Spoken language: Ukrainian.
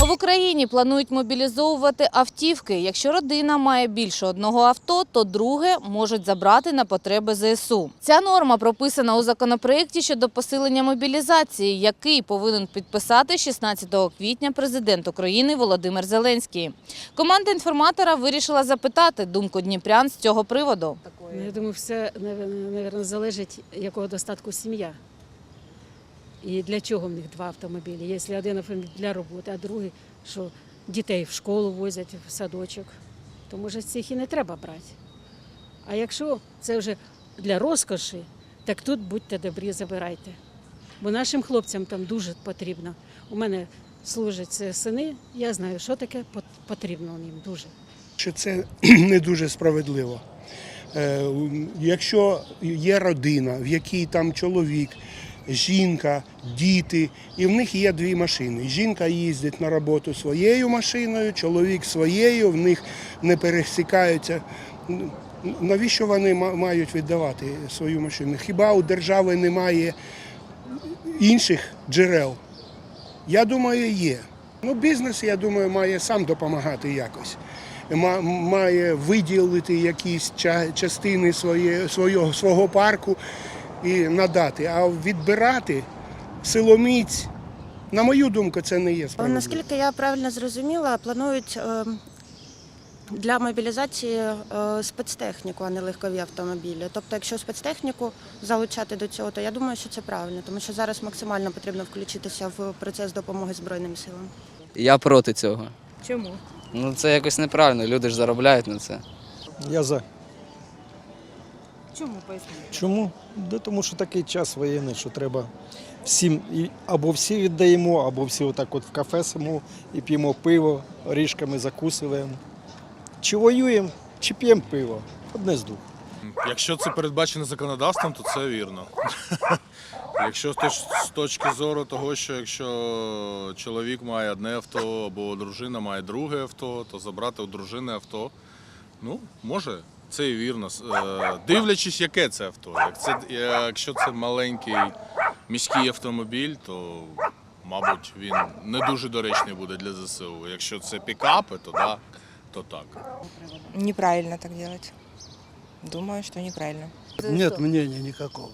В Україні планують мобілізовувати автівки. Якщо родина має більше одного авто, то друге можуть забрати на потреби ЗСУ. Ця норма прописана у законопроєкті щодо посилення мобілізації, який повинен підписати 16 квітня президент України Володимир Зеленський. Команда інформатора вирішила запитати думку дніпрян з цього приводу. Ну, Я думаю, все напевно, залежить, якого достатку сім'я. І для чого в них два автомобілі. Якщо один автомобіль для роботи, а другий, що дітей в школу возять, в садочок, то може цих і не треба брати. А якщо це вже для розкоші, так тут будьте добрі, забирайте. Бо нашим хлопцям там дуже потрібно. У мене служать сини, я знаю, що таке потрібно їм дуже. що це не дуже справедливо. Е, Якщо є родина, в якій там чоловік, жінка, діти, і в них є дві машини. Жінка їздить на роботу своєю машиною, чоловік своєю, в них не пересікаються. Навіщо вони мають віддавати свою машину? Хіба у держави немає інших джерел? Я думаю, є. Ну, бізнес, я думаю, має сам допомагати якось. Має виділити якісь частини своє, свого, парку і надати. А відбирати силоміць, на мою думку, це не є справедливо. Наскільки я правильно зрозуміла, планують е, для мобілізації е, спецтехніку, а не легкові автомобілі. Тобто, якщо спецтехніку залучати до цього, то я думаю, що це правильно, тому що зараз максимально потрібно включитися в процес допомоги Збройним силам. Я проти цього. Чому? Ну це якось неправильно, люди ж заробляють на це. Я за. Чому поясніть? Чому? Да тому що такий час воєнний, що треба всім і або всі віддаємо, або всі отак от в кафе симо і п'ємо пиво, орішками закусуємо. Чи воюємо, чи п'ємо пиво. Одне з двох. Якщо це передбачено законодавством, то це вірно. Якщо з з точки зору того, що якщо чоловік має одне авто або дружина має друге авто, то забрати у дружини авто, ну, може, це вірно. Е, Дивлячись, яке це авто. Як це, якщо це маленький міський автомобіль, то, мабуть, він не дуже доречний буде для ЗСУ. Якщо це пікапи, то, да, то так. Неправильно так делать. Думаю, что неправильно. Нет мнения никакого.